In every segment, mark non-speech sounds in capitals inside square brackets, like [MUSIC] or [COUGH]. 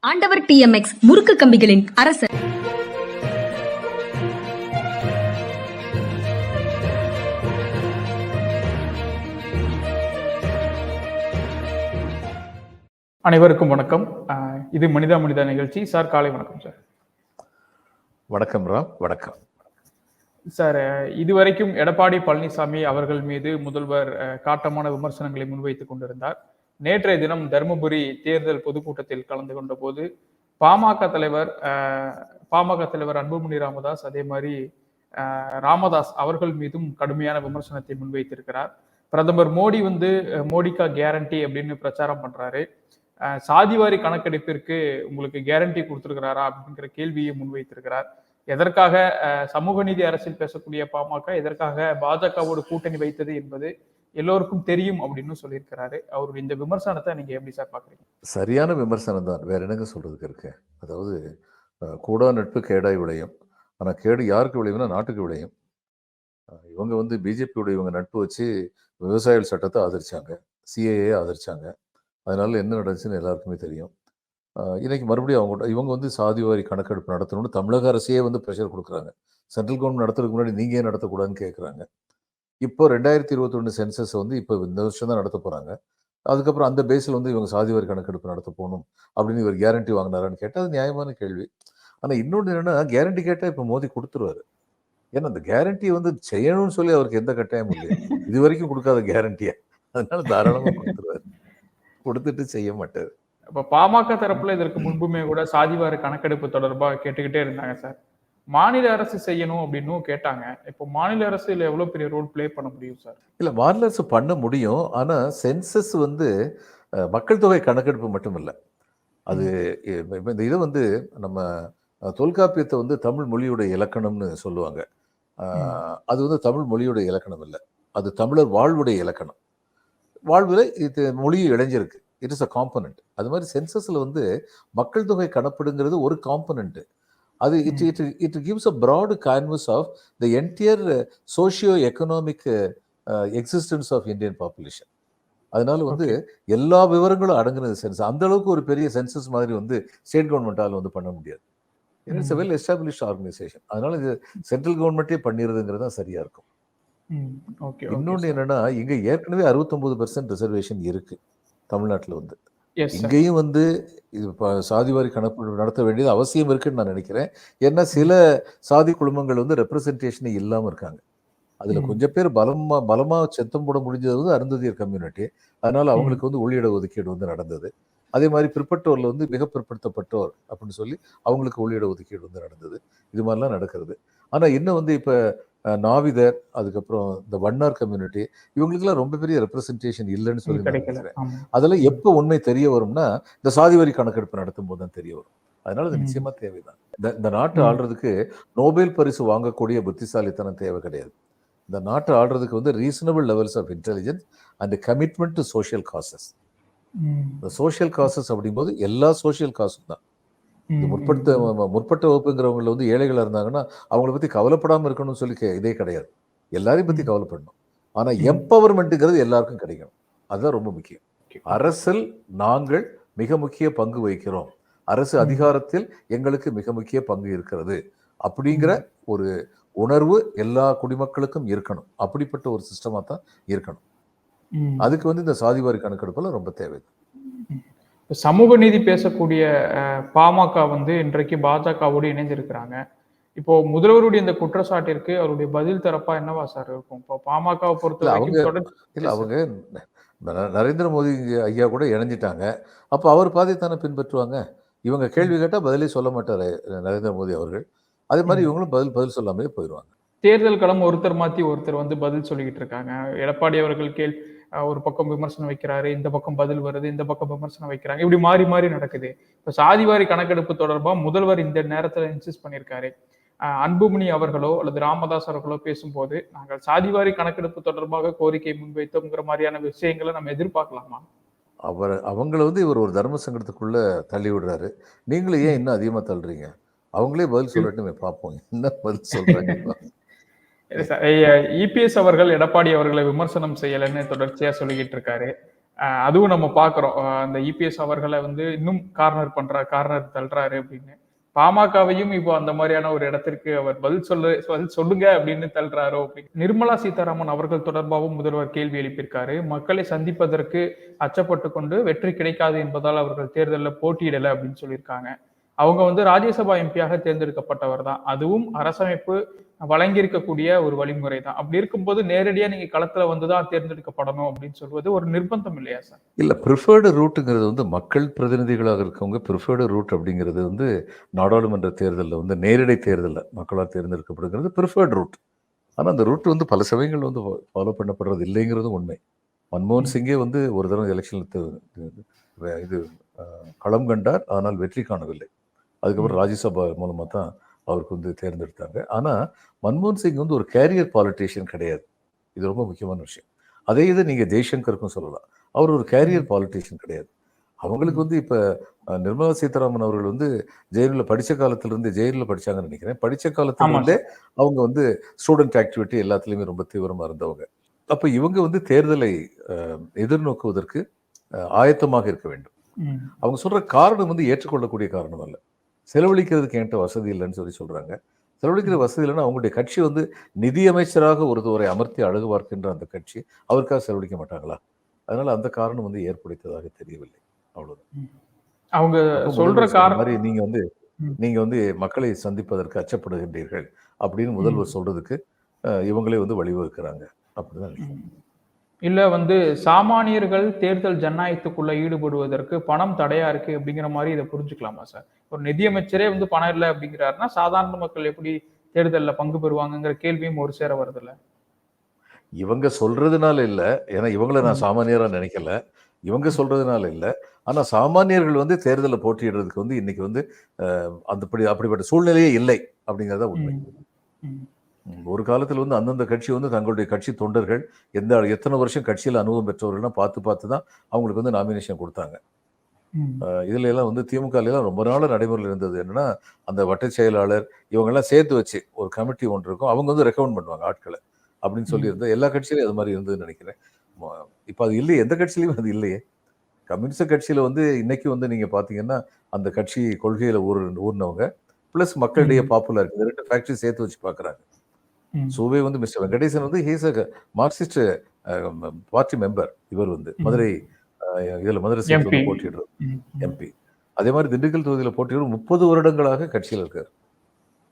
ஆண்டவர் டிஎம்எக்ஸ் முறுக்கு கம்பிகளின் அரசர். அனைவருக்கும் வணக்கம். இது மனிதா மனிதா நிகழ்ச்சி. சார் காலை வணக்கம் சார். வணக்கம் ராம். வணக்கம். சார் இதுவரைக்கும் எடப்பாடி பழனிசாமி அவர்கள் மீது முதல்வர் காட்டமான விமர்சனங்களை முன்வைத்துக் கொண்டிருந்தார். நேற்றைய தினம் தருமபுரி தேர்தல் பொதுக்கூட்டத்தில் கலந்து கொண்ட போது பாமக தலைவர் பாமக தலைவர் அன்புமணி ராமதாஸ் அதே மாதிரி ராமதாஸ் அவர்கள் மீதும் கடுமையான விமர்சனத்தை முன்வைத்திருக்கிறார். பிரதமர் மோடி வந்து மோடிக்கா கேரண்டி அப்படின்னு பிரச்சாரம் பண்றாரு. சாதிவாரி கணக்கெடுப்பிற்கு உங்களுக்கு கேரண்டி கொடுத்துருக்கிறாரா அப்படிங்கிற கேள்வியை முன்வைத்திருக்கிறார். எதற்காக சமூக நீதி அரசியல் பேசக்கூடிய பாமக எதற்காக பாஜகவோடு கூட்டணி வைத்தது என்பது எல்லோருக்கும் தெரியும் அப்படின்னு சொல்லியிருக்கிறாரு. அவருடைய இந்த விமர்சனத்தை நீங்க எப்படி சார் பாக்குறீங்க சரியான விமர்சனம் தான். வேற என்னங்க சொல்றதுக்கு இருக்கு? அதாவது கூடா நட்பு கேடாய் விளையும் ஆனா கேடு யாருக்கு விளையும்னா நாட்டுக்கு விளையும். இவங்க வந்து பிஜேபியோட இவங்க நட்பு வச்சு விவசாயிகள் சட்டத்தை ஆதரிச்சாங்க. சிஏஏ ஆதரிச்சாங்க. அதனால என்ன நடந்துச்சுன்னு எல்லாருக்குமே தெரியும். இன்னைக்கு மறுபடியும் அவங்க இவங்க வந்து சாதிவாரி கணக்கெடுப்பு நடத்தணும்னு தமிழக அரசையே வந்து ப்ரெஷர் கொடுக்குறாங்க. சென்ட்ரல் கவர்மெண்ட் நடத்துறதுக்கு முன்னாடி நீங்கள் ஏன் நடத்தக்கூடாதுன்னு கேட்குறாங்க இப்போ ரெண்டாயிரத்தி இருபத்தொன்று சென்சஸ் வந்து இப்போ இந்த வருஷம் தான் நடத்த போறாங்க. அதுக்கப்புறம் அந்த பேஸில் வந்து இவங்க சாதிவாரி கணக்கெடுப்பு நடத்த போகணும் அப்படின்னு இவர் கேரண்டி வாங்கினாரான்னு கேட்டால் அது நியாயமான கேள்வி. ஆனால் இன்னொன்று என்னன்னா கேரண்டி கேட்டால் இப்போ மோதி கொடுத்துருவாரு. ஏன்னா அந்த கேரண்டி வந்து செய்யணும்னு சொல்லி அவருக்கு எந்த கட்டாயமும் இல்லை இது வரைக்கும் கொடுக்காத கேரண்டியா அதனால தாராளமாக கொடுத்துருவாரு. கொடுத்துட்டு செய்ய மாட்டாரு. இப்ப பாமக தரப்புல இதற்கு முன்புமே கூட சாதிவார கணக்கெடுப்பு தொடர்பா கேட்டுக்கிட்டே இருந்தாங்க சார். மாநில அரசு செய்யணும் அப்படின்னும் கேட்டாங்க. இப்போ மாநில அரசு இதுல எவ்வளவு பெரிய ரோல் ப்ளே பண்ண முடியும் சார் இல்லை மாநில அரசு பண்ண முடியும். ஆனால் சென்சஸ் வந்து மக்கள் தொகை கணக்கெடுப்பு மட்டும் இல்லை அது இந்த இது வந்து நம்ம தொல்காப்பியத்தை வந்து தமிழ் மொழியோட இலக்கணம்னு சொல்லுவாங்க. அது வந்து தமிழ் மொழியோட இலக்கணம் இல்லை. அது தமிழர் வாழ்வுடைய இலக்கணம். வாழ்வில் இது மொழி இடைஞ்சிருக்கு இட் இஸ் அ காம்பனண்ட் அது மாதிரி சென்சஸில் வந்து மக்கள் தொகை கணப்பிடுங்கிறது ஒரு காம்பனண்ட் அது it it it gives a broad canvas of the entire socio economic existence of Indian population அதனால வந்து எல்லா விவரங்களும் அடங்குனது சென்சஸ் அந்த அளவுக்கு ஒரு பெரிய சென்சஸ் மாதிரி வந்து ஸ்டேட் கவர்மெண்டால வந்து பண்ண முடியாது. இட்ஸ் வெல் எஸ்டாப்ளிஷ்ட் ஆர்கனைசேஷன் அதனால இது சென்ட்ரல் கவர்மெண்ட்டே பண்ணிடுறதுங்கிறது தான் சரியா இருக்கும். ஓகே இன்னொன்று என்னன்னா இங்க ஏற்கனவே அறுபத்தொன்பது பெர்சன்ட் ரிசர்வேஷன் இருக்கு தமிழ்நாட்டில் வந்து. இங்கேயும் வந்து இது சாதிவாரி கணக்கு நடத்த வேண்டியது அவசியம் இருக்குன்னு நான் நினைக்கிறேன். ஏன்னா சில சாதி குழுமங்கள் வந்து ரெப்ரசன்டேஷனே இல்லாம இருக்காங்க. அதுல. கொஞ்சம் பேர் பலமா பலமா செத்தம் போட முடிஞ்சது வந்து அருந்ததியர் கம்யூனிட்டி அதனால அவங்களுக்கு வந்து உள்ளிட ஒதுக்கீடு வந்து நடந்தது. அதே மாதிரி பிற்பட்டோர்ல வந்து மிக பிற்படுத்தப்பட்டோர் அப்படின்னு சொல்லி அவங்களுக்கு உள்ளிட ஒதுக்கீடு வந்து நடந்தது. இது மாதிரிலாம் நடக்கிறது. ஆனா இன்னும் வந்து இப்ப நாவிதர் அதுக்கப்புறம் இந்த வண்ணார் கம்யூனிட்டி இவங்களுக்குலாம் ரொம்ப பெரிய ரெப்ரசன்டேஷன் இல்லைன்னு சொல்லி நினைக்கிறேன். அதெல்லாம் எப்போ உண்மை தெரிய வரும்னா இந்த சாதிவாரி கணக்கெடுப்பு நடத்தும் போது தான் தெரிய வரும். அதனால அது. நிச்சயமா தேவைதான். இந்த இந்த நாட்டை. ஆள்றதுக்கு நோபல் பரிசு வாங்கக்கூடிய புத்திசாலித்தனம் தேவை கிடையாது. இந்த நாட்டை ஆள்றதுக்கு வந்து reasonable levels of intelligence and commitment to social causes. இந்த சோஷியல் காசஸ் அப்படிங்கும்போது எல்லா சோஷியல் காசும் தான். இந்த ம், முற்படுத்த ம், ம- முற்பட்ட வகுப்புங்கிறவங்கள வந்து ஏழைகளா இருந்தாங்கன்னா அவங்கள பத்தி கவலைப்படாம இருக்கணும்னு சொல்லி இதே கிடையாது. எல்லாரையும் பத்தி ம். கவலைப்படணும். ஆனா ம். எம்பவர்மெண்ட்டுங்கிறது எல்லாருக்கும் கிடைக்கணும். அதுதான் ரொம்ப முக்கியம். அரசில் நாங்கள் மிக முக்கிய பங்கு வகிக்கிறோம். அரசு. அதிகாரத்தில் எங்களுக்கு மிக முக்கிய பங்கு இருக்கிறது. அப்படிங்கிற ஒரு உணர்வு எல்லா குடிமக்களுக்கும் இருக்கணும். அப்படிப்பட்ட ஒரு சிஸ்டமா தான் இருக்கணும். அதுக்கு வந்து இந்த சாதிவாரி கணக்கெடுப்புல ரொம்ப தேவை சமூக நீதி பேசக்கூடிய பாமக வந்து இன்றைக்கு பாஜகவோடு இணைஞ்சிருக்கிறாங்க. இப்போ முதல்வருடைய இந்த குற்றச்சாட்டிற்கு அவருடைய பதில் தரப்பா என்னவா சார் இருக்கும்? இப்போ பாமகவை பொறுத்த அவங்க- இல்ல நரேந்திர மோடி ஐயா கூட இணைஞ்சிட்டாங்க. அப்ப அவர் பாதை தானே பின்பற்றுவாங்க? இவங்க கேள்வி கேட்டா பதிலே சொல்ல மாட்டாரு நரேந்திர மோடி அவர்கள். அதே மாதிரி. இவங்களும் பதில் பதில் சொல்லாமே போயிடுவாங்க தேர்தல் களம் ஒருத்தர் மாத்தி ஒருத்தர் வந்து பதில் சொல்லிக்கிட்டு இருக்காங்க. எடப்பாடி அவர்கள் கேள் அஹ், ஒரு பக்கம் விமர்சனம் வைக்கிறாரு இந்த பக்கம் பதில் வருது இந்த பக்கம் விமர்சனம் வைக்கிறாங்க. இப்படி மாறி மாறி நடக்குது. இப்ப சாதிவாரி கணக்கெடுப்பு தொடர்பா முதல்வர் இந்த நேரத்துல இன்சிஸ்ட் பண்ணியிருக்காரு. அஹ், அன்புமணி அவர்களோ அல்லது ராமதாஸ் அவர்களோ பேசும்போது நாங்கள் சாதிவாரி கணக்கெடுப்பு தொடர்பாக கோரிக்கை முன்வைத்தோங்கிற மாதிரியான விஷயங்களை நம்ம எதிர்பார்க்கலாமா? அவர் அவங்கள வந்து இவர் ஒரு தர்ம சங்கடத்துக்குள்ள தள்ளி விடுறாரு. நீங்களும் ஏன் இன்னும் அதிகமா தள்ளுறீங்க? அவங்களே பதில் சொல்லட்டுமே பார்ப்போம் என்ன பதில் சொல்றாங்க? இபிஎஸ் அவர்கள் எடப்பாடி அவர்களை விமர்சனம் செய்யலைன்னு தொடர்ச்சியா சொல்லிக்கிட்டு இருக்காரு. அதுவும் நம்ம பாக்குறோம். அந்த இபிஎஸ் அவர்களை வந்து இன்னும் கார்னர் பண்றா கார்னர் தள்ளுறாரு அப்படின்னு. பாமகவையும் இப்போ அந்த மாதிரியான ஒரு இடத்திற்கு அவர் பதில் சொல்லு பதில் சொல்லுங்க அப்படின்னு தள்ளுறாரோ அப்படின்னு. நிர்மலா சீதாராமன் அவர்கள் தொடர்பாகவும் முதல்வர் கேள்வி எழுப்பியிருக்காரு. மக்களை சந்திப்பதற்கு அச்சப்பட்டு கொண்டு வெற்றி கிடைக்காது என்பதால் அவர்கள் தேர்தலில் போட்டியிடல அப்படின்னு சொல்லியிருக்காங்க. அவங்க வந்து ராஜ்யசபா எம்பியாக தேர்ந்தெடுக்கப்பட்டவர் தான் அதுவும் அரசமைப்பு வழங்கியிருக்கக்கூடிய ஒரு வழிமுறை தான் அப்படி இருக்கும்போது நேரடியா நீங்க களத்துல வந்துதான் தேர்ந்தெடுக்கப்படணும் அப்படின்னு சொல்வது ஒரு நிர்பந்தம் இல்லையா சார்? இல்லை ப்ரிஃபர்டு ரூட்டுங்கிறது வந்து மக்கள் பிரதிநிதிகளாக இருக்கவங்க ப்ரிஃபர்டு ரூட் அப்படிங்கிறது வந்து நாடாளுமன்ற தேர்தலில் வந்து நேரடி தேர்தலில் மக்களால் தேர்ந்தெடுக்கப்படுகிறது ப்ரிஃபர்டு ரூட் ஆனால் அந்த ரூட் வந்து பல சமயங்கள் வந்து ஃபாலோ பண்ணப்படுறது இல்லைங்கிறதும் உண்மை. மன்மோகன் சிங்கே வந்து ஒரு தடவை எலெக்ஷனில் இது களம் கண்டார் ஆனால் வெற்றி காணவில்லை. அதுக்கப்புறம் ராஜ்யசபா மூலமாக தான் அவருக்கு வந்து தேர்ந்தெடுத்தாங்க. ஆனால் மன்மோகன் சிங் வந்து ஒரு கேரியர் பாலிட்டிஷியன் கிடையாது. இது ரொம்ப முக்கியமான விஷயம். அதே இது நீங்கள் ஜெய்சங்கருக்கும் சொல்லலாம். அவர் ஒரு கேரியர் பாலிட்டிஷியன் கிடையாது. அவங்களுக்கு வந்து இப்போ நிர்மலா சீதாராமன் அவர்கள் வந்து ஜெயிலில் படித்த காலத்திலிருந்து ஜெயிலில் படிச்சாங்கன்னு நினைக்கிறேன். படித்த காலத்திலிருந்தே அவங்க வந்து ஸ்டூடெண்ட் ஆக்டிவிட்டி எல்லாத்துலேயுமே ரொம்ப தீவிரமாக இருந்தவங்க. அப்போ இவங்க வந்து தேர்தலை எதிர்நோக்குவதற்கு ஆயத்தமாக இருக்க வேண்டும். அவங்க சொல்ற காரணம் வந்து ஏற்றுக்கொள்ளக்கூடிய காரணம் அல்ல. செலவழிக்கிறதுக்கு என்கிட்ட வசதி இல்லைன்னு சொல்லி சொல்றாங்க. செலவழிக்கிற வசதி இல்லைன்னா அவங்களுடைய கட்சி வந்து நிதியமைச்சராக ஒருத்தவரை அமர்த்தி அழகு பார்க்கின்ற அந்த கட்சி அவருக்காக செலவழிக்க மாட்டாங்களா? அதனால அந்த காரணம் வந்து ஏற்படுத்ததாக தெரியவில்லை. அவ்வளவுதான். அவங்க சொல்ற காரணம் மாதிரி நீங்க வந்து. நீங்க வந்து மக்களை சந்திப்பதற்கு அச்சப்படுகின்றீர்கள் அப்படின்னு முதல்வர் சொல்றதுக்கு இவங்களே வந்து வழிவகுக்கிறாங்க. அப்படிதான் நினைக்கிறேன். இல்ல வந்து சாமானியர்கள் தேர்தல் ஜனநாயகத்துக்குள்ள ஈடுபடுவதற்கு பணம் தடையா இருக்கு அப்படிங்கிற மாதிரி இதை புரிஞ்சுக்கலாமா சார்? ஒரு நிதியமைச்சரே வந்து பணம் இல்லை அப்படிங்கிறாருன்னா சாதாரண மக்கள் எப்படி தேர்தல்ல பங்கு பெறுவாங்கங்கிற கேள்வியும் ஒரு சேர வருது இல்ல இவங்க சொல்றதுனால இல்ல. ஏன்னா இவங்கள நான் ம். சாமானியரா நினைக்கல. இவங்க சொல்றதுனால இல்ல. ஆனா சாமானியர்கள் வந்து தேர்தலில் போட்டியிடுறதுக்கு வந்து இன்னைக்கு வந்து அந்தப்படி அப்படிப்பட்ட சூழ்நிலையே இல்லை அப்படிங்கறத உண்மை. ஒரு காலத்துல வந்து அந்தந்த கட்சி வந்து தங்களுடைய கட்சி தொண்டர்கள் எந்த எத்தனை வருஷம் கட்சியில் அனுபவம் பெற்றவர்கள்லாம் பார்த்து பார்த்து தான் அவங்களுக்கு வந்து நாமினேஷன் கொடுத்தாங்க. இதுல எல்லாம் வந்து திமுக ல எல்லாம் ரொம்ப நாள் நடைமுறையில் இருந்தது. என்னன்னா அந்த வட்ட செயலாளர் இவங்க எல்லாம் சேர்த்து வச்சு ஒரு கமிட்டி ஒன்று இருக்கும். அவங்க வந்து ரெக்கமெண்ட் பண்ணுவாங்க ஆட்களை அப்படின்னு சொல்லி ம். இருந்தா எல்லா கட்சியிலும் அது மாதிரி இருந்ததுன்னு நினைக்கிறேன். இப்ப அது இல்லையே. எந்த கட்சியிலையும் அது இல்லையே. கம்யூனிஸ்ட் கட்சியில வந்து இன்னைக்கு வந்து நீங்க பாத்தீங்கன்னா அந்த கட்சி கொள்கையில ஊர் ஊர்னவங்க பிளஸ் மக்களிடையே. பாப்புலர் இந்த ரெண்டு ஃபேக்டரி சேர்த்து வச்சு பாக்குறாங்க. சூவே வந்து மிஸ்டர் வெங்கடேசன் வந்து he's a Marxist party member இவர் வந்து. மதுரை அஹ், இதுல மதுரை வந்து MP. போட்டியிடுறார் எம்பி அதே மாதிரி திண்டுக்கல் தொகுதியில் போட்டியிடும் முப்பது வருடங்களாக கட்சியில் இருக்கார்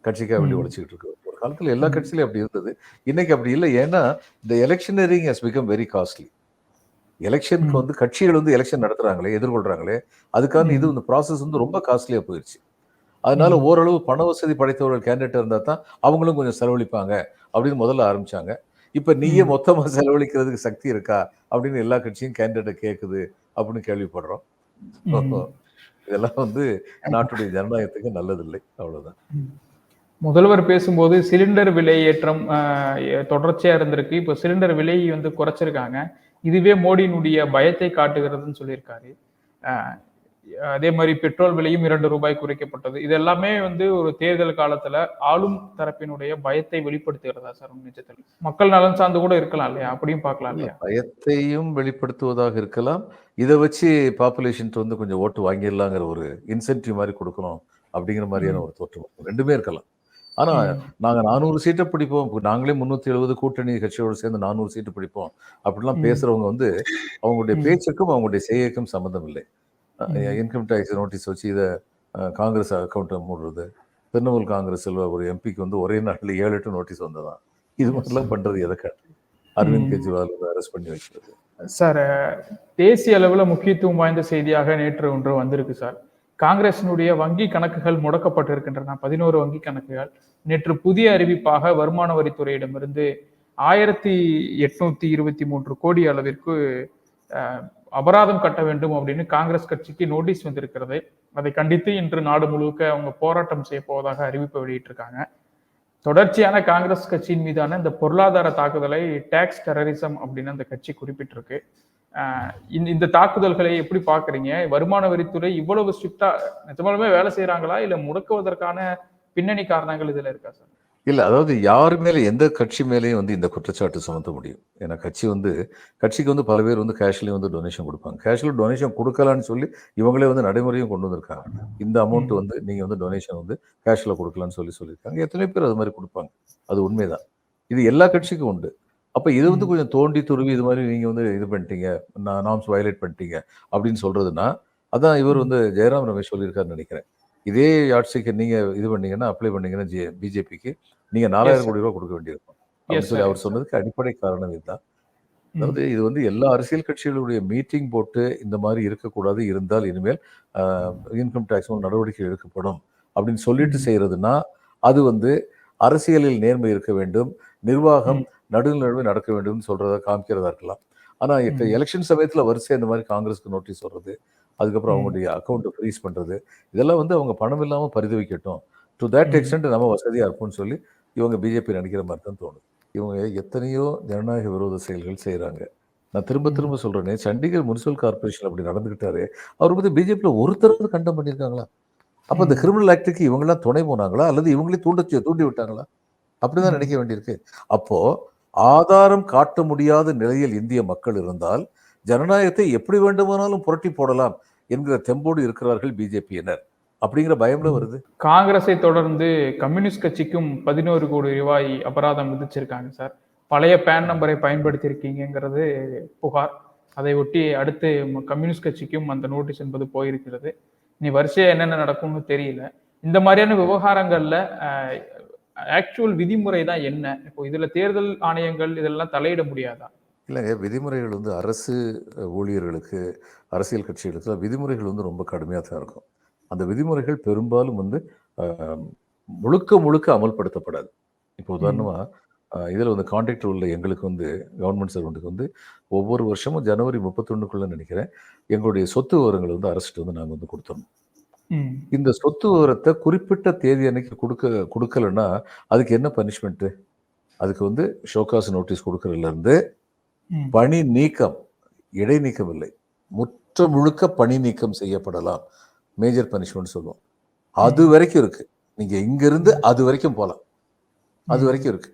கட்சிக்காக வேண்டி. உழைச்சிக்கிட்டு இருக்காரு ஒரு காலத்துல எல்லா ம். கட்சியிலும் அப்படி இருந்தது இன்னைக்கு அப்படி இல்லை ஏன்னா இந்த electioneering has become very costly எலெக்ஷனுக்கு. வந்து கட்சிகள் வந்து எலெக்ஷன் நடத்துறாங்களே எதிர்கொள்றாங்களே அதுக்கான இது ம். இந்த ப்ராசஸ் வந்து ரொம்ப காஸ்ட்லியா போயிடுச்சு அதனால. ஓரளவு பண வசதி படைத்தவர்கள் கேண்டிடேட் இருந்தா தான் அவங்களும் கொஞ்சம் செலவழிப்பாங்க அப்படின்னு முதல்ல ஆரம்பிச்சாங்க. இப்ப நீயே ம். மொத்தமா [LAUGHS] செலவழிக்கிறதுக்கு சக்தி இருக்கா அப்படின்னு எல்லா கட்சியும் கேண்டிடேட்டை கேக்குது அப்படின்னு கேள்விப்படுறோம். [LAUGHS] இதெல்லாம் வந்து நாட்டுடைய ஜனநாயகத்துக்கு நல்லதில்லை. அவ்வளவுதான். முதல்வர் பேசும்போது சிலிண்டர் விலை ஏற்றம் தொடர்ச்சியா இருந்திருக்கு. இப்போ சிலிண்டர் விலை வந்து குறைச்சிருக்காங்க. இதுவே மோடியினுடைய பயத்தை காட்டுகிறதுன்னு சொல்லியிருக்காரு. அதே மாதிரி பெட்ரோல் விலையும் இரண்டு ரூபாய் குறைக்கப்பட்டது இது எல்லாமே வந்து ஒரு தேர்தல் காலத்துல ஆளும் தரப்பினுடைய பயத்தை வெளிப்படுத்துகிறதா சார் நிஜத்தில் மக்கள் நலன் சார்ந்து கூட இருக்கலாம் இல்லையா அப்படியும் பார்க்கலாம் இல்லையா பயத்தையும் வெளிப்படுத்துவதாக இருக்கலாம் இதை வச்சு பாப்புலேஷன் வந்து கொஞ்சம் ஓட்டு வாங்கிடலாங்கிற ஒரு இன்சென்டிவ் மாதிரி கொடுக்கணும் அப்படிங்கிற மாதிரியான ஒரு தோற்றம். ரெண்டுமே இருக்கலாம் ஆனா. நாங்க நானூறு சீட்டை பிடிப்போம் நாங்களே முன்னூத்தி எழுபது கூட்டணி கட்சியோடு சேர்ந்து நானூறு சீட்டு பிடிப்போம் அப்படிலாம். பேசுறவங்க வந்து அவங்களுடைய. பேச்சுக்கும் அவங்களுடைய செய்கைக்கும் சம்மந்தம் இல்லை. இன்கம் டேக்ஸ் நோட்டீஸ் வச்சு இதை காங்கிரஸ் அக்கௌண்ட்டை மூடுறது. திரிணாமுல் காங்கிரஸில் ஒரு எம்பிக்கு வந்து ஒரே நாட்டில் ஏழு எட்டு நோட்டீஸ் வந்ததான் இது மாதிரிலாம் பண்றது எதை காட்டு அரவிந்த். கெஜ்ரிவால் அரெஸ்ட் பண்ணி வைக்கிறது. சார் தேசிய அளவில் முக்கியத்துவம் வாய்ந்த செய்தியாக நேற்று ஒன்று வந்திருக்கு சார். காங்கிரசினுடைய வங்கி கணக்குகள் முடக்கப்பட்டிருக்கின்றன. பதினோரு வங்கி கணக்குகள். நேற்று புதிய அறிவிப்பாக வருமான வரித்துறையிடமிருந்து ஆயிரத்தி எட்நூத்தி இருபத்தி மூன்று கோடி அளவிற்கு அபராதம் கட்ட வேண்டும் அப்படின்னு காங்கிரஸ் கட்சிக்கு நோட்டீஸ் வந்திருக்கிறது. அதை கண்டித்து இன்று நாடு முழுக்க அவங்க போராட்டம் செய்ய போவதாக அறிவிப்பை வெளியிட்டிருக்காங்க. தொடர்ச்சியான காங்கிரஸ் கட்சியின் மீதான இந்த பொருளாதார தாக்குதலை டேக்ஸ் டெரரிசம் அப்படின்னு அந்த கட்சி குறிப்பிட்டிருக்கு. இந்த இந்த தாக்குதல்களை எப்படி பாக்குறீங்க வருமான வரித்துறை இவ்வளவு ஸ்ட்ரிக்டா நிஜமாலுமே வேலை செய்யறாங்களா இல்ல முடக்குவதற்கான பின்னணி காரணங்கள் இதுல இருக்கா சார்? இல்ல அதாவது யார் மேல எந்த கட்சி மேலேயும் வந்து இந்த குற்றச்சாட்டு சுமத்த முடியும். ஏன்னா கட்சி வந்து கட்சிக்கு வந்து பல பேர் வந்து கேஷ்லேயும் வந்து டொனேஷன் கொடுப்பாங்க. கேஷ்ல டொனேஷன் கொடுக்கலான்னு சொல்லி இவங்களே வந்து நடைமுறையும் கொண்டு வந்திருக்காங்க. இந்த அமௌண்ட். வந்து நீங்க வந்து டொனேஷன் வந்து கேஷ்ல கொடுக்கலாம்னு சொல்லி சொல்லியிருக்காங்க. எத்தனை பேர் அது மாதிரி கொடுப்பாங்க. அது உண்மைதான். இது எல்லா கட்சிக்கும் உண்டு. அப்ப இது வந்து. கொஞ்சம் தோண்டி துருவி இது மாதிரி நீங்க வந்து இது பண்ணிட்டீங்க நாம்ஸ் வயலேட் பண்ணிட்டீங்க அப்படின்னு சொல்றதுன்னா அதான் இவர். வந்து ஜெயராம் ரமேஷ் சொல்லியிருக்காருன்னு நினைக்கிறேன். இதே யாட்சிக்கு நீங்க இது பண்ணீங்கன்னா அப்ளை பண்ணீங்கன்னா பிஜேபிக்கு நீங்க நாலாயிரம் கோடி ரூபாய் கொடுக்க வேண்டியிருக்கும் அப்படின்னு சொல்லி அவர் சொன்னதுக்கு அடிப்படை காரணம் இதுதான். அதாவது இது வந்து எல்லா அரசியல் கட்சிகளுடைய மீட்டிங் போட்டு இந்த மாதிரி இருக்கக்கூடாது இருந்தால் இனிமேல் இன்கம் டேக்ஸ் நடவடிக்கை எடுக்கப்படும் அப்படின்னு சொல்லிட்டு. செய்யறதுன்னா அது வந்து அரசியலில் நேர்மை இருக்க வேண்டும் நிர்வாகம் நடுவே நடக்க வேண்டும்னு சொல்றத காமிக்கிறதா இருக்கலாம் ஆனா இப்போ. எலெக்ஷன் சமயத்துல வரிசை இந்த மாதிரி காங்கிரஸ்க்கு நோட்டீஸ் வர்றது அதுக்கப்புறம். அவங்களுடைய அக்கௌண்ட்டை ஃப்ரீஸ் பண்றது இதெல்லாம் வந்து அவங்க பணம் இல்லாம பரிதவிக்கட்டும் டு தேட். எக்ஸ்டென்ட் நம்ம வசதியா இருப்போம்னு சொல்லி இவங்க பிஜேபி நினைக்கிற மாதிரி தான் தோணுது இவங்க எத்தனையோ ஜனநாயக விரோத செயல்கள் செய்றாங்க நான் திரும்ப. திரும்ப சொல்றேனே சண்டிகர் முனிசிபல் கார்பரேஷன் அப்படி நடந்துகிட்டாரு அவர் பத்தி பிஜேபியில ஒருத்தர் கண்டம் பண்ணியிருக்காங்களா அப்ப இந்த. கிரிமினல் ஆக்டுக்கு இவங்கெல்லாம் துணை போனாங்களா அல்லது இவங்களே தூண்ட தூண்டி விட்டாங்களா அப்படிதான். நினைக்க வேண்டியிருக்கு அப்போ ஆதாரம் காட்ட முடியாத நிலையில் இந்திய மக்கள் இருந்தால் ஜனநாயகத்தை எப்படி வேண்டுமானாலும் புரட்டி போடலாம் என்கிற தெம்போடு இருக்கிறார்கள் பிஜேபியினர் அப்படிங்கிற பயம்ல. வருது. காங்கிரஸை தொடர்ந்து கம்யூனிஸ்ட் கட்சிக்கும் பதினோரு கோடி ரூபாய் அபராதம் விதிச்சிருக்காங்க சார். பழைய பேன் நம்பரை பயன்படுத்தியிருக்கீங்கிறது புகார். அதை ஒட்டி அடுத்து கம்யூனிஸ்ட் கட்சிக்கும் அந்த நோட்டீஸ் என்பது போயிருக்கிறது. இனி வரிசையா என்னென்ன நடக்கும்னு தெரியல. இந்த மாதிரியான விவகாரங்கள்ல ஆக்சுவல் விதிமுறை தான் என்ன? இப்போ இதுல தேர்தல் ஆணையங்கள் இதெல்லாம் தலையிட முடியாதா? இல்லைங்க விதிமுறைகள் வந்து அரசு ஊழியர்களுக்கு அரசியல் கட்சிகளுக்கு விதிமுறைகள் வந்து ரொம்ப கடுமையாக தான் இருக்கும். அந்த விதிமுறைகள் பெரும்பாலும் வந்து முழுக்க முழுக்க அமல்படுத்தப்படாது இப்போ ம். உதாரணமா அஹ், இதுல வந்து கான்ட்ராக்ட் உள்ள எங்களுக்கு வந்து கவர்மெண்ட் சர்வெண்ட்டுக்கு வந்து ஒவ்வொரு வருஷமும் ஜனவரி முப்பத்தொன்னுக்குள்ள நினைக்கிறேன் எங்களுடைய சொத்து விவரங்களை வந்து அரசுட்டு வந்து நாங்கள் வந்து கொடுத்துருவோம் ம். இந்த சொத்து விவரத்தை குறிப்பிட்ட தேதி அன்னைக்கு கொடுக்க கொடுக்கலன்னா அதுக்கு என்ன பனிஷ்மெண்ட்டு அதுக்கு வந்து ஷோகாஸ் நோட்டீஸ் கொடுக்கறதுல இருந்து ம். பணி நீக்கம் இடைநீக்கம் இல்லை முற்ற முழுக்க பணி நீக்கம் செய்யப்படலாம் மேஜர் பனிஷ்மெண்ட் சொல்லுவோம் அது. வரைக்கும் இருக்கு நீங்க இங்க இருந்து அது வரைக்கும் போகலாம் அது. வரைக்கும் இருக்கு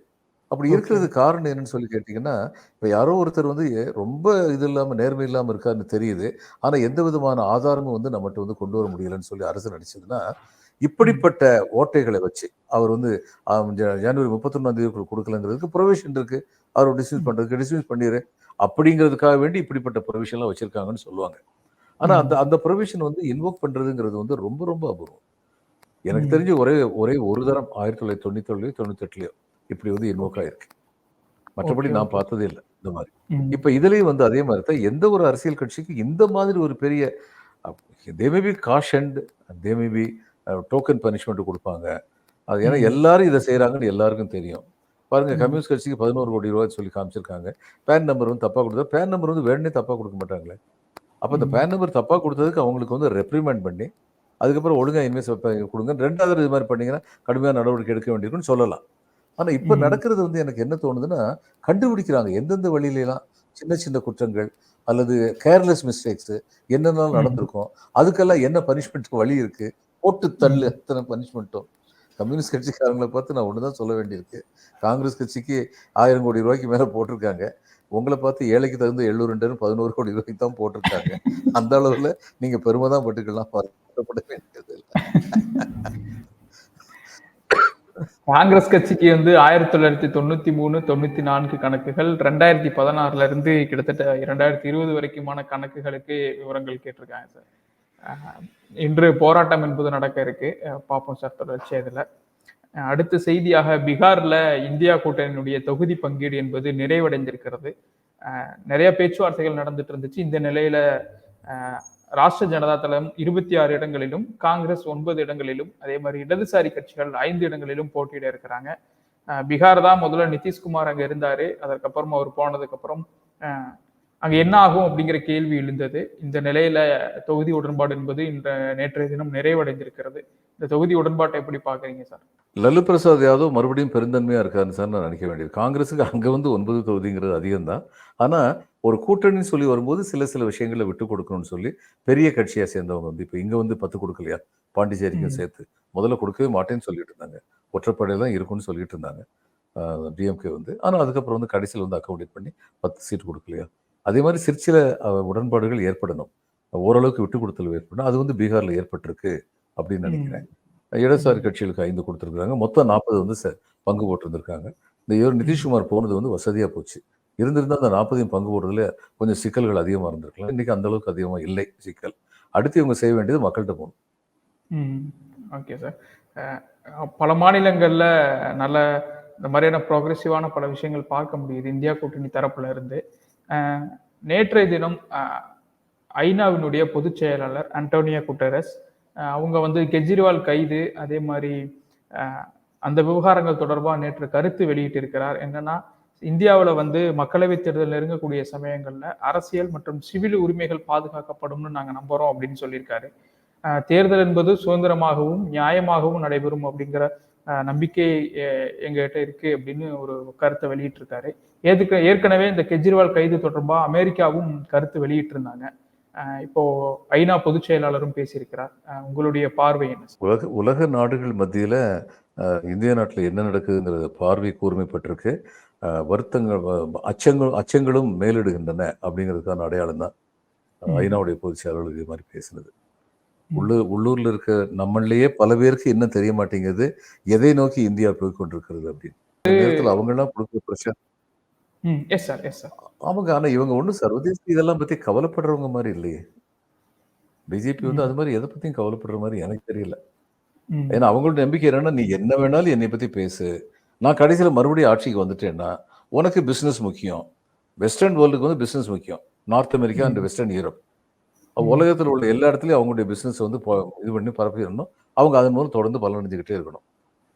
அப்படி இருக்கிறது காரணம் என்னன்னு சொல்லி கேட்டீங்கன்னா இப்ப யாரோ ஒருத்தர் வந்து ரொம்ப இது இல்லாம நேர்மை இல்லாம இருக்காருன்னு தெரியுது ஆனா எந்த விதமான ஆதாரமும் வந்து நம்மகிட்ட வந்து கொண்டு வர முடியலன்னு சொல்லி அரசு நினைச்சதுன்னா ம். இப்படிப்பட்ட ஓட்டைகளை வச்சு அவர் வந்து ஜனவரி முப்பத்தொன்னாம் கொடுக்கலங்கிறதுக்கு ப்ரொவிஷன் இருக்கு அவர் டிஸ்மிஸ் ம். பண்றதுக்கு டிஸ்மிஸ் பண்ணிடு அப்படிங்கிறதுக்காக வேண்டி இப்படிப்பட்ட ப்ரொவிஷன்லாம் வச்சிருக்காங்கன்னு சொல்லுவாங்க ஆனா அந்த. அந்த ப்ரொவிஷன் வந்து இன்வோக் பண்றதுங்கிறது வந்து ரொம்ப ரொம்ப அபூர்வம் எனக்கு. தெரிஞ்சு ஒரே ஒரே ஒரு தரம் ஆயிரத்தி தொள்ளாயிரத்தி தொண்ணூத்தி ஏழுலயோ தொண்ணூத்தி எட்டுலயோ இப்படி வந்து இன்வோக் ஆயிருக்கு மற்றபடி நான் பார்த்ததே இல்லை இந்த மாதிரி. இப்ப இதுலயும் வந்து அதே மாதிரி தான் எந்த ஒரு அரசியல் கட்சிக்கு இந்த மாதிரி ஒரு பெரிய they may be cautioned they may be token punishment கொடுப்பாங்க அது ஏன்னா. எல்லாரும் இதை செய்றாங்கன்னு எல்லாருக்கும் தெரியும் பாருங்க. கம்யூனிஸ்ட் கட்சிக்கு பதினோரு கோடி ரூபாய் சொல்லி காமிச்சிருக்காங்க பேன் நம்பர் வந்து தப்பா கொடுத்தா பேன் நம்பர் வந்து வேணுனே தப்பா கொடுக்க மாட்டாங்களே அப்ப இந்த. பேன் நம்பர் தப்பா கொடுத்ததுக்கு அவங்களுக்கு வந்து ரெப்ரிமெண்ட் பண்ணி அதுக்கப்புறம் ஒழுங்கா இன்வெஸ்ட் கொடுங்க ரெண்டாவது இது மாதிரி பண்ணீங்கன்னா கடுமையான நடவடிக்கை எடுக்க வேண்டியிருக்குன்னு சொல்லலாம் ஆனா இப்ப. நடக்கிறது வந்து எனக்கு என்ன தோணுதுன்னா கண்டுபிடிக்கிறாங்க எந்தெந்த வழியிலாம் சின்ன சின்ன குற்றங்கள் அல்லது கேர்லெஸ் மிஸ்டேக்ஸ் என்னென்ன ம். நடந்திருக்கும் அதுக்கெல்லாம் என்ன பனிஷ்மெண்ட் வழி இருக்கு போட்டு தள்ளு ம். அத்தனை பனிஷ்மெண்ட்டும் கம்யூனிஸ்ட் கட்சிக்காரங்களை பார்த்து நான் ஒன்று தான் சொல்ல வேண்டியிருக்கு காங்கிரஸ் கட்சிக்கு ஆயிரம் கோடி ரூபாய்க்கு மேலே போட்டிருக்காங்க உங்களை பார்த்து ஏழைக்கு தகுந்த எழுநூறு ரெண்டு பதினோரு கோடி ரூபாய்க்கு தான் போட்டிருக்காங்க. அந்த அளவில் நீங்க பெருமை தான் பட்டுக்கலாம். வருத்தப்பட வேண்டியது காங்கிரஸ் கட்சிக்கு வந்து ஆயிரத்தி தொள்ளாயிரத்தி தொண்ணூத்தி மூணு தொண்ணூத்தி நான்கு கணக்குகள் ரெண்டாயிரத்தி பதினாறுல இருந்து கிட்டத்தட்ட இரண்டாயிரத்தி இருபது வரைக்குமான கணக்குகளுக்கு விவரங்கள் கேட்டிருக்காங்க சார். இன்று போராட்டம் என்பது நடக்க இருக்கு. பாப்போம் பார்ப்போம் சார் தொடர்ச்சி இதுல. அடுத்த செய்தியாக பீகார்ல இந்தியா கூட்டணியினுடைய தொகுதி பங்கீடு என்பது நிறைவடைந்திருக்கிறது. நிறைய பேச்சுவார்த்தைகள் நடந்துட்டு இருந்துச்சு. இந்த நிலையில ராஷ்டிர ஜனதா தளம் இருபத்தி ஆறு இடங்களிலும் காங்கிரஸ் ஒன்பது இடங்களிலும் அதே மாதிரி இடதுசாரி கட்சிகள் ஐந்து இடங்களிலும் போட்டியிட இருக்கிறாங்க. பீகார் தான் முதல்ல நிதிஷ்குமார் அங்கே இருந்தாரு. அதற்கப்புறம் அவர் போனதுக்கப்புறம் அங்கே என்ன ஆகும் அப்படிங்கிற கேள்வி எழுந்தது. இந்த நிலையில தொகுதி உடன்பாடு என்பது இன்ற நேற்றைய தினம் நிறைவடைந்திருக்கிறது. இந்த தொகுதி உடன்பாட்டை எப்படி பாக்குறீங்க சார்? லல்லு பிரசாத் யாதவ் மறுபடியும் பெருந்தன்மையா இருக்காருன்னு சார் நான் நினைக்க வேண்டியது. காங்கிரஸுக்கு அங்க வந்து ஒன்பது தொகுதிங்கிறது அதிகம் தான் ஆனா ஒரு கூட்டணின்னு சொல்லி வரும்போது சில சில விஷயங்களை விட்டு கொடுக்கணும்னு சொல்லி பெரிய கட்சியா சேர்ந்தவங்க வந்து இப்போ இங்க வந்து பத்து கொடுக்கலையா? பாண்டிச்சேரிக்கும். சேர்த்து. முதல்ல கொடுக்கவே மாட்டேன்னு சொல்லிட்டு இருந்தாங்க. ஒற்றைப்படை தான் இருக்கும்னு சொல்லிட்டு இருந்தாங்க. டிஎம்கே வந்து. ஆனா அதுக்கப்புறம் வந்து கடைசியில் வந்து அக்கௌண்டேட் பண்ணி பத்து சீட் கொடுக்கலையா? அதே மாதிரி சிற்சில உடன்பாடுகள் ஏற்படணும். ஓரளவுக்கு விட்டு கொடுத்தல் ஏற்படணும். அது வந்து பீகார்ல ஏற்பட்டிருக்கு. அப்படின்னு நினைக்கிறேன். இடதுசாரி கட்சிகளுக்கு ஐந்து கொடுத்துருக்காங்க மொத்தம் நாற்பது வந்து பங்கு போட்டிருந்திருக்காங்க. இந்த இவர் நிதிஷ்குமார் போனது வந்து வசதியா போச்சு. இருந்திருந்தா அந்த நாற்பதையும் பங்கு போடுறதுல கொஞ்சம் சிக்கல்கள் அதிகமா இருந்திருக்கலாம். இன்னைக்கு அந்த அளவுக்கு அதிகமா இல்லை சிக்கல். அடுத்து இவங்க செய்ய வேண்டியது மக்கள்கிட்ட போகணும். Okay sir. பல மாநிலங்கள்ல நல்ல இந்த மாதிரியான ப்ரோக்ரெசிவான பல விஷயங்கள் பார்க்க முடியுது. இந்தியா கூட்டணி தரப்புல இருந்து. அஹ், நேற்றைய தினம் ஐநாவினுடைய பொதுச் செயலாளர் அண்டோனியா குட்டரஸ் அவங்க வந்து கெஜ்ரிவால் கைது அதே மாதிரி அந்த விவகாரங்கள் தொடர்பாக நேற்று கருத்து வெளியிட்டிருக்கிறார். என்னன்னா இந்தியாவில் வந்து மக்களவைத் தேர்தல் நெருங்கக்கூடிய சமயங்களில் அரசியல் மற்றும் சிவில் உரிமைகள் பாதுகாக்கப்படும்னு நாங்கள் நம்புகிறோம் அப்படின்னு சொல்லியிருக்காரு. தேர்தல் என்பது சுதந்திரமாகவும் நியாயமாகவும் நடைபெறும் அப்படிங்கிற நம்பிக்கை எங்ககிட்ட இருக்கு அப்படின்னு ஒரு கருத்தை வெளியிட்டிருக்காரு. ஏதுக்கு ஏற்கனவே இந்த கெஜ்ரிவால் கைது தொடர்பாக அமெரிக்காவும் கருத்து வெளியிட்டிருந்தாங்க. இப்போ ஐநா பொதுச் செயலாளரும் பேசியிருக்கிறார். உங்களுடைய பார்வை என்ன? உலக உலக நாடுகள் மத்தியில இந்திய நாட்டில் என்ன நடக்குதுங்கிறத பார்வை கூர்மைப்பட்டிருக்கு. வருத்தங்கள் அச்சங்கள் அச்சங்களும் மேலிடுகின்றன அப்படிங்கிறதுக்கான அடையாளம் தான். ஐநாவுடைய பொதுச் செயலாளர் இது மாதிரி பேசினது. உள்ளூர் உள்ளூர்ல இருக்க நம்மளையே பல பேருக்கு என்ன தெரிய மாட்டேங்குது எதை நோக்கி இந்தியா போய் கொண்டிருக்கிறது அப்படின்னு. நேரத்தில் அவங்க எல்லாம் கொடுக்குற பிரச்சனை ம். எஸ் சார் எஸ் சார் அவங்க ஆனா இவங்க ஒண்ணும் சர்வதேச இதெல்லாம் பத்தி கவலைப்படுறவங்க மாதிரி இல்லையே. பிஜேபி வந்து. அது மாதிரி எதை பத்தியும் கவலைப்படுற மாதிரி எனக்கு தெரியல. ஏன்னா அவங்களோட நம்பிக்கை என்னன்னா நீ என்ன வேணாலும் என்னை பத்தி பேசு. நான் கடைசியில மறுபடியும் ஆட்சிக்கு வந்துட்டேன்னா உனக்கு பிசினஸ் முக்கியம். வெஸ்டர்ன் வேர்ல்டுக்கு வந்து பிசினஸ் முக்கியம். North America and. Western Europe. உலகத்தில் உள்ள எல்லா இடத்துலயும் அவங்களுடைய பிசினஸ் வந்து இது பண்ணி பரப்பிடணும். அவங்க அதன் மூலம் தொடர்ந்து பலனடைஞ்சுக்கிட்டே இருக்கணும்.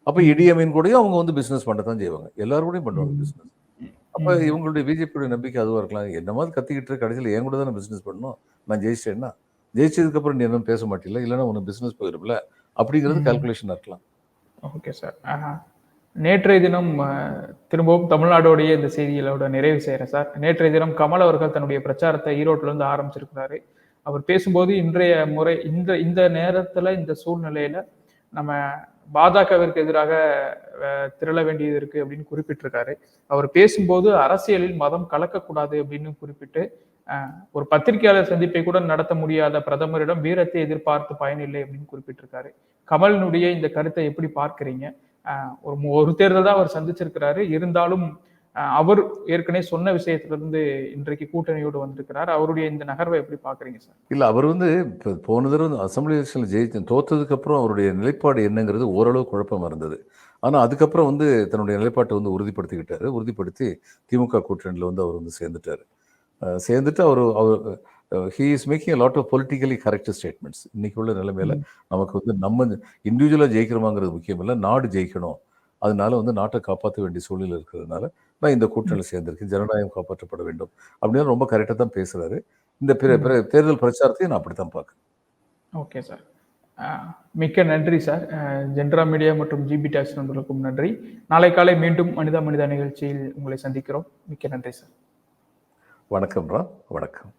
அப்ப ம். இடியமீன் கூடயும் அவங்க வந்து பிசினஸ் பண்ணத்தான் செய்வாங்க. எல்லாரும் கூடயும் பண்ணுவாங்க ம். அப்ப. இவங்களுடைய பிஜேபியோட நம்பிக்கை அதுவா இருக்கலாம். என்ன மாதிரி கத்திக்கிட்டு இருக்க, கடைசியில என் கூட தானே பிசினஸ் பண்ணணும். நான் ஜெயிச்சிட்டேன்னா? ஜெயிச்சதுக்கு அப்புறம் நீ என்ன பேச மாட்டில்ல இல்லைன்னா உனக்கு பிசினஸ் போயிருப்பில்ல அப்படிங்கிறது. கால்குலேஷன் இருக்கலாம். ஓகே சார் நேற்றைய தினம் திரும்பவும் தமிழ்நாடோடைய இந்த செய்திகளோட நிறைவு செய்கிறேன் சார் நேற்றைய தினம் கமல் அவர்கள் தன்னுடைய பிரச்சாரத்தை ஈரோட்டில் இருந்து ஆரம்பிச்சிருக்கிறாரு. அவர் பேசும்போது இன்றைய முறை இந்த இந்த நேரத்துல இந்த சூழ்நிலையில நம்ம பாஜகவிற்கு எதிராக திரள வேண்டியது இருக்கு அப்படின்னு குறிப்பிட்டிருக்காரு. அவர் பேசும்போது அரசியலில் மதம் கலக்கக்கூடாது அப்படின்னு குறிப்பிட்டு ஒரு பத்திரிகையாளர் சந்திப்பை கூட நடத்த முடியாத பிரதமரிடம் வீரத்தை எதிர்பார்த்து பயனில்லை அப்படின்னு குறிப்பிட்டிருக்காரு. கமலினுடைய இந்த கருத்தை எப்படி பார்க்குறீங்க? ஒரு ஒரு தேர்தல் தான் அவர் சந்திச்சிருக்கிறாரு. இருந்தாலும் அவர் ஏற்கனவே சொன்ன விஷயத்துல இருந்து இன்றைக்கு கூட்டணியோடு வந்திருக்கிறார். அவருடைய இந்த நகர்வை எப்படி பாக்குறீங்க சார்? இல்ல அவர் வந்து இப்ப போன தடவை அசம்பிளி எலெக்ஷன்ல ஜெயிச்சு தோத்ததுக்கு அப்புறம் அவருடைய நிலைப்பாடு என்னங்கிறது ஓரளவு குழப்பமா இருந்தது ஆனா அதுக்கப்புறம் வந்து தன்னுடைய நிலைப்பாட்டை வந்து உறுதிப்படுத்திக்கிட்டாரு. உறுதிப்படுத்தி திமுக கூட்டணியில வந்து அவர் வந்து சேர்ந்துட்டாரு. சேர்ந்துட்டு அவர் அவர் he is making lot of politically correct statements இன்னைக்கு உள்ள நிலைமையில. நமக்கு வந்து நம்ம இண்டிவிஜுவலாக ஜெயிக்கிறோமாங்கிறது முக்கியம் இல்லை நாடு ஜெயிக்கணும். அதனால வந்து நாட்டை காப்பாற்ற வேண்டிய சூழ்நிலை இருக்கிறதுனால நான் இந்த கூட்டணியில் சேர்ந்திருக்கேன் ஜனநாயகம் காப்பாற்றப்பட வேண்டும். அப்படின்னு ரொம்ப கரெக்டாக தான் பேசுறாரு. இந்த தேர்தல் பிரச்சாரத்தையும் நான் அப்படித்தான் பார்க்குறேன். Okay sir. மிக்க நன்றி சார். ஜென்ரா மீடியா மற்றும் ஜிபி டாக்ஸ் நண்பர்களுக்கும் நன்றி. நாளை காலை மீண்டும் மனிதா மனிதா நிகழ்ச்சியில் உங்களை சந்திக்கிறோம். மிக்க நன்றி சார். வணக்கம் ரா. வணக்கம்.